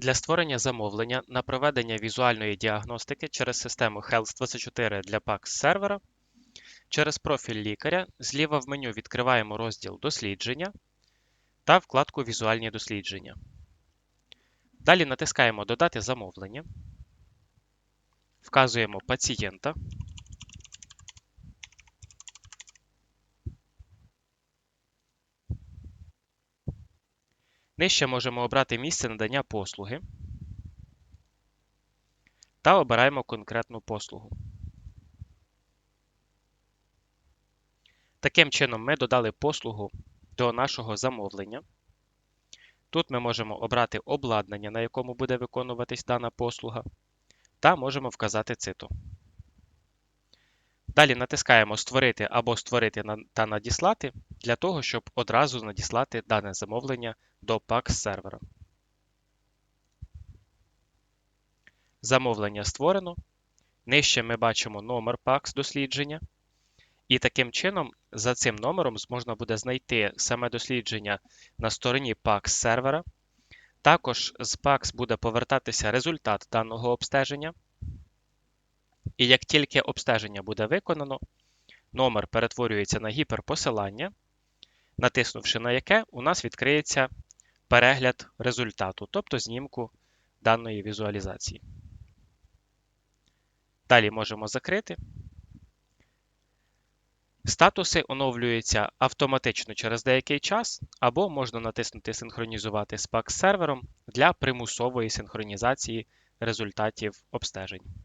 Для створення замовлення на проведення візуальної діагностики через систему Health24 для PAX сервера через профіль лікаря зліва в меню відкриваємо розділ Дослідження та вкладку Візуальні дослідження. Далі натискаємо Додати замовлення, вказуємо пацієнта. Нижче можемо обрати місце надання послуги та обираємо конкретну послугу. Таким чином, ми додали послугу до нашого замовлення. Тут ми можемо обрати обладнання, на якому буде виконуватись дана послуга, та можемо вказати циту. Далі натискаємо Створити або Створити та надіслати для того, щоб одразу надіслати дане замовлення до PAX сервера. Замовлення створено. Нижче ми бачимо номер PAX дослідження. І таким чином, за цим номером можна буде знайти саме дослідження на стороні PAX сервера. Також з PAX буде повертатися результат даного обстеження. І як тільки обстеження буде виконано, номер перетворюється на гіперпосилання, натиснувши на яке, у нас відкриється перегляд результату, тобто знімку даної візуалізації. Далі можемо закрити. Статуси оновлюються автоматично через деякий час, або можна натиснути Синхронізувати з PAX сервером для примусової синхронізації результатів обстежень.